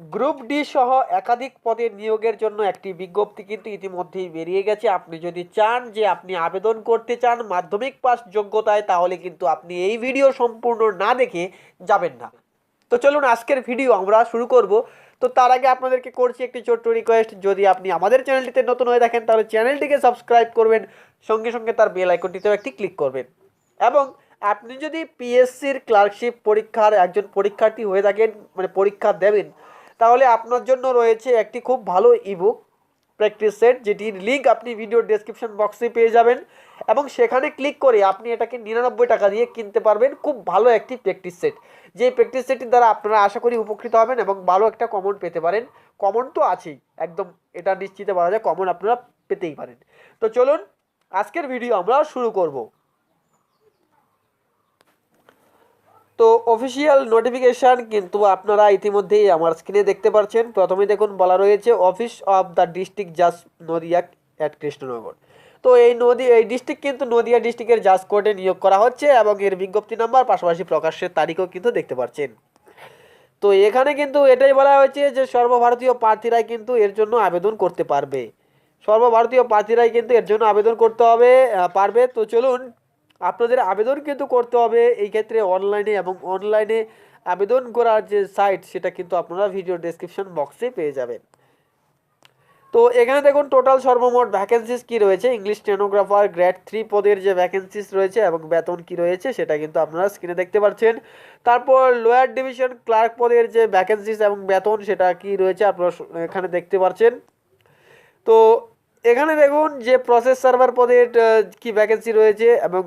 Group D সহ একাধিক পদে নিয়োগের জন্য একটি বিজ্ঞপ্তি কিন্তু ইতিমধ্যেই বেরিয়ে গেছে। আপনি যদি চান যে আপনি আবেদন করতে চান মাধ্যমিক পাস যোগ্যতায়, তাহলে কিন্তু আপনি এই ভিডিও সম্পূর্ণ না দেখে যাবেন না। তো চলুন আজকের ভিডিও আমরা শুরু করব। তো তার আগে আপনাদেরকে করছি একটি ছোট্ট রিকোয়েস্ট যদি আপনি আমাদের চ্যানেলটিতে নতুন হয়ে থাকেন তাহলে চ্যানেলটিকে সাবস্ক্রাইব করবেন। সঙ্গে সঙ্গে তার বেল আইকনটিতেও একটি ক্লিক করবেন। এবং আপনি যদি পিএসসির ক্লার্কশিপ পরীক্ষার একজন পরীক্ষার্থী হয়ে থাকেন মানে পরীক্ষা দেবেন তাহলে আপনার জন্য রয়েছে একটি খুব ভালো ইবুক প্র্যাকটিস সেট যেটির লিঙ্ক আপনি ভিডিও ডেসক্রিপশন বক্সে পেয়ে যাবেন। এবং সেখানে ক্লিক করে আপনি এটাকে নিরানব্বই টাকা দিয়ে কিনতে পারবেন খুব ভালো একটি প্র্যাকটিস সেট যে প্র্যাকটিস সেটটির দ্বারা আপনারা আশা করি উপকৃত হবেন এবং ভালো একটা কমন পেতে পারেন। কমন তো আছেই, একদম এটা নিশ্চিত বলা যায় কমন আপনারা পেতেই পারেন। তো চলুন, আজকের ভিডিও আমরা শুরু করব। তো অফিসিয়াল নোটিফিকেশান কিন্তু আপনারা ইতিমধ্যেই আমার স্ক্রিনে দেখতে পাচ্ছেন প্রথমে দেখুন, বলা রয়েছে অফিস অফ দ্য ডিস্ট্রিক্ট জাজ নদিয়া অ্যাট কৃষ্ণনগর। তো এই নদী, এই ডিস্ট্রিক্ট কিন্তু নদিয়া ডিস্ট্রিক্টের জাজ কোর্টে নিয়োগ করা হচ্ছে এবং এর বিজ্ঞপ্তি নাম্বার পাশাপাশি প্রকাশের তারিখও কিন্তু দেখতে পাচ্ছেন তো এখানে কিন্তু এটাই বলা হয়েছে যে সর্বভারতীয় প্রার্থীরাই কিন্তু এর জন্য আবেদন করতে পারবে। সর্বভারতীয় প্রার্থীরাই কিন্তু এর জন্য আবেদন করতে হবে পারবে। তো চলুন আপনাদের আবেদন কিন্তু করতে হবে এই ক্ষেত্রে অনলাইনে এবং অনলাইনে আবেদন করার যে সাইট সেটা কিন্তু আপনারা ভিডিও ডেসক্রিপশন বক্সে পেয়ে যাবেন। তো এখানে দেখুন টোটাল সর্বমোট ভ্যাকেন্সিস কি রয়েছে? ইংলিশ স্টেনোগ্রাফার গ্রেড থ্রি পদের যে ভ্যাকেন্সিস রয়েছে এবং বেতন কি রয়েছে, সেটা কিন্তু আপনারা স্ক্রিনে দেখতে পাচ্ছেন। তারপর লোয়ার ডিভিশন ক্লার্ক পদের যে ভ্যাকেন্সিস এবং বেতন, সেটা কি রয়েছে আপনারা এখানে দেখতে পাচ্ছেন। তো এখানে দেখুন যে প্রসেস সার্ভার আহ, কি ভ্যাকেন্সি রয়েছে এবং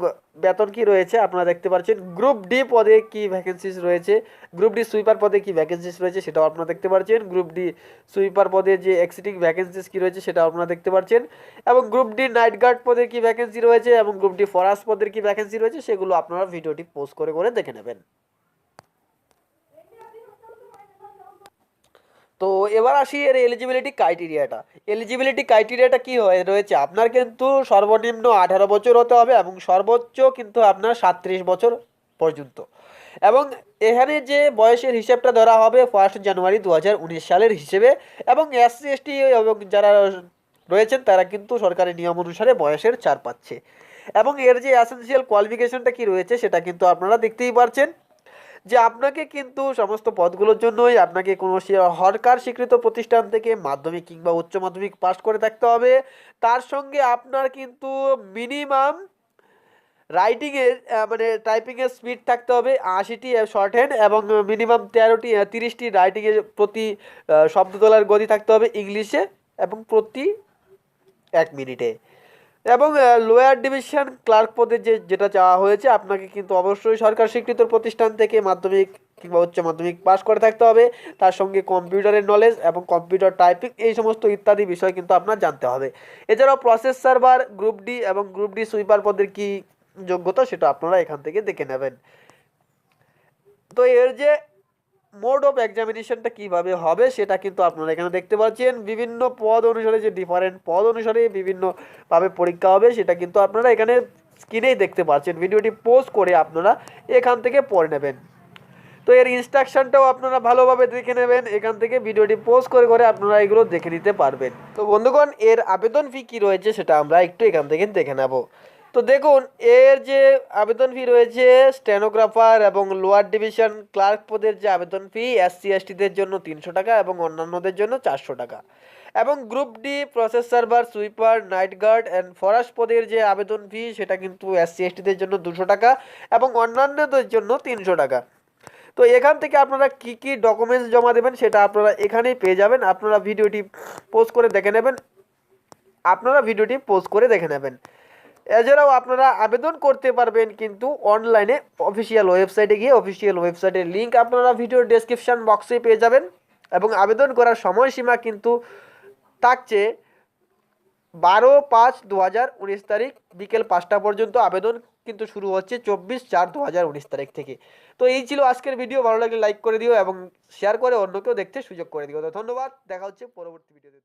বেতন কি রয়েছে আপনারা দেখতে পাচ্ছেন। গ্রুপ ডি পদে কি ভ্যাকেন্সিস রয়েছে গ্রুপ ডি সুইপার পদে কি ভ্যাকেন্সিস রয়েছে সেটাও আপনারা দেখতে পাচ্ছেন। গ্রুপ ডি সুইপার পদে যে এক্সিটিং ভ্যাকেন্সিস কি রয়েছে সেটাও আপনারা দেখতে পাচ্ছেন। এবং গ্রুপ ডি নাইট গার্ড পদের কি ভ্যাকেন্সি রয়েছে এবং গ্রুপ ডি ফরাস পদের কি ভ্যাকেন্সি রয়েছে সেগুলো আপনারা ভিডিওটি পোস্ট করে করে দেখে নেবেন। তো এবার আসি এর এলিজিবিলিটি ক্রাইটেরিয়াটা এলিজিবিলিটি ক্রাইটেরিয়াটা কি হয়ে, রয়েছে আপনার কিন্তু সর্বনিম্ন আঠারো বছর হতে হবে এবং সর্বোচ্চ কিন্তু আপনার সাতত্রিশ বছর পর্যন্ত। এবং এখানে যে বয়সের হিসেবটা ধরা হবে ফার্স্ট জানুয়ারি দু হাজার উনিশ সালের হিসেবে এবং এসসি এসটি এবং যারা রয়েছেন তারা কিন্তু সরকারি নিয়ম অনুসারে বয়সের ছাড় পাচ্ছে। এবং এর যে অ্যাসেন্সিয়াল কোয়ালিফিকেশনটা কি রয়েছে সেটা কিন্তু আপনারা দেখতেই পারছেন। যে আপনাকে কিন্তু সমস্ত পদগুলোর জন্যই আপনাকে কোনো সরকার স্বীকৃত প্রতিষ্ঠান থেকে মাধ্যমিক কিংবা উচ্চ মাধ্যমিক পাস করে থাকতে হবে। তার সঙ্গে আপনার কিন্তু মিনিমাম রাইটিংয়ের মানে টাইপিংয়ের স্পিড থাকতে হবে আশিটি শর্ট হ্যান্ড এবং মিনিমাম তেরোটি তিরিশটি রাইটিংয়ের প্রতি শব্দ তোলার গতি থাকতে হবে ইংলিশে এবং প্রতি এক মিনিটে। এবং লোয়ার ডিভিশন ক্লার্ক পদে যে, যেটা চাওয়া হয়েছে, আপনাকে কিন্তু অবশ্যই সরকার স্বীকৃত প্রতিষ্ঠান থেকে মাধ্যমিক কিংবা উচ্চ মাধ্যমিক পাস করে থাকতে হবে। তার সঙ্গে কম্পিউটারের নলেজ এবং কম্পিউটার টাইপিং এই সমস্ত ইত্যাদি বিষয় কিন্তু আপনার জানতে হবে। এছাড়াও প্রসেস সার্ভার গ্রুপ ডি এবং গ্রুপ ডি সুইপার পদের কি যোগ্যতা, সেটা আপনারা এখান থেকে দেখে নেবেন। তো এর যে মোড অফ এক্সামিনেশনটা কীভাবে হবে সেটা কিন্তু আপনারা এখানে দেখতে পাচ্ছেন। বিভিন্ন পদ অনুসারে যে ডিফারেন্ট পদ অনুসারে বিভিন্নভাবে পরীক্ষা হবে সেটা কিন্তু আপনারা এখানে স্ক্রিনেই দেখতে পাচ্ছেন। ভিডিওটি পোস্ট করে আপনারা এখান থেকে পড়ে নেবেন। তো এর ইনস্ট্রাকশনটাও আপনারা ভালোভাবে দেখে নেবেন। এখান থেকে ভিডিওটি পোস্ট করে করে আপনারা এগুলো দেখে নিতে পারবেন। তো বন্ধুগণ, এর আবেদন ফি কী রয়েছে সেটা আমরা একটু এখান থেকে দেখে নেব। তো দেখুন, এর যে আবেদন ফি রয়েছে স্টেনোগ্রাফার এবং লোয়ার ডিভিশন ক্লার্ক পদের যে আবেদন ফি এসসি এসটিদের জন্য তিনশো টাকা এবং অন্যান্যদের জন্য চারশো টাকা। এবং group D process server sweeper night guard and Farage পদের যে আবেদন ফি সেটা কিন্তু এসসি এসটিদের জন্য দুশো টাকা এবং অন্যান্যদের জন্য তিনশো টাকা। তো এখান থেকে আপনারা কি কি ডকুমেন্টস জমা দেবেন, সেটা আপনারা এখানেই পেয়ে যাবেন। আপনারা ভিডিওটি পোস্ট করে দেখে নেবেন। আপনারা ভিডিওটি পোস্ট করে দেখে নেবেন। এছাড়াও আপনারা আবেদন করতে পারবেন কিন্তু অনলাইনে অফিসিয়াল ওয়েবসাইটে গিয়ে অফিসিয়াল ওয়েবসাইটের লিঙ্ক আপনারা ভিডিওর ডেসক্রিপশন বক্সে পেয়ে যাবেন এবং আবেদন করার সময়সীমা কিন্তু থাকছে বারো পাঁচ দু তারিখ বিকেল পাঁচটা পর্যন্ত আবেদন কিন্তু শুরু হচ্ছে চব্বিশ চার দু তারিখ থেকে। তো এই ছিল আজকের ভিডিও ভালো লাগলে লাইক করে দিও এবং শেয়ার করে অন্যকেও দেখতে সুযোগ করে দিও। তো ধন্যবাদ, দেখা হচ্ছে পরবর্তী ভিডিওতে